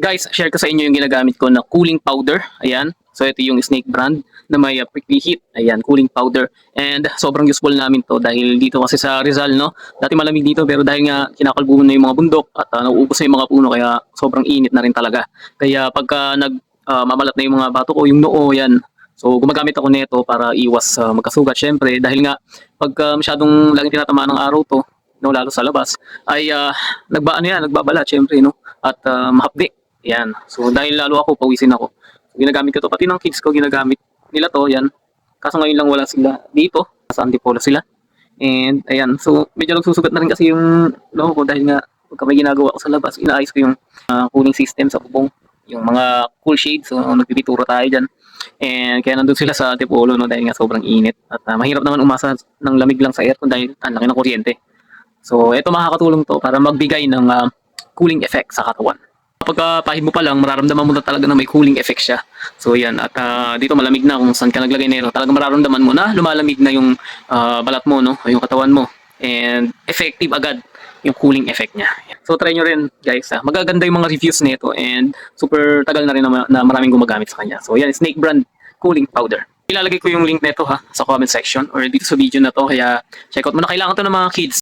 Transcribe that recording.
Guys, share ko sa inyo yung ginagamit ko na cooling powder. Ayan. So ito yung Snake brand na may uh, prickly heat. Ayan, cooling powder. And sobrang useful namin to dahil dito kasi sa Rizal, no? Dati malamig dito pero dahil nga kinakalbuhan na yung mga bundok at uh, nauubos na yung mga puno kaya sobrang init na rin talaga. Kaya pagka nag uh, mamalat na yung mga bato ko, yung noo, yan. So gumagamit ako nito para iwas uh, magkasugat syempre dahil nga pagka masyadong laging tinatamaan ng araw to, no, lalo sa labas, ay uh, nagba ano yan, nagbabalat syempre, no? At uh, mahapdi. Yan. So dahil lalo ako, pawisin ako. So, ginagamit ko to. Pati ng kids ko, ginagamit nila to. Yan. Kaso ngayon lang wala sila dito. Sa Antipolo sila. And ayan. So medyo nagsusugat na rin kasi yung loob ko dahil nga pagka may ginagawa ko sa labas, inaayos ko yung uh, cooling system sa bubong. Yung mga cool shades. So nagpipituro tayo dyan. And kaya nandun sila sa Antipolo no, dahil nga sobrang init. At uh, mahirap naman umasa ng lamig lang sa aircon dahil ang laki ng kuryente. So ito makakatulong to para magbigay ng uh, cooling effect sa katawan. Pagka pahid mo pa lang, mararamdaman mo na talaga na may cooling effect siya. So yan, at ah, dito malamig na kung saan ka naglagay nito. Talagang mararamdaman mo na lumalamig na yung ah, balat mo, no? yung katawan mo. And effective agad yung cooling effect niya. So try nyo rin guys. ah. Magaganda yung mga reviews nito and super tagal na rin na, na maraming gumagamit sa kanya. So yan, Snake brand cooling powder. Ilalagay ko yung link nito ha sa comment section or dito sa video na to kaya check out mo na kailangan to ng mga kids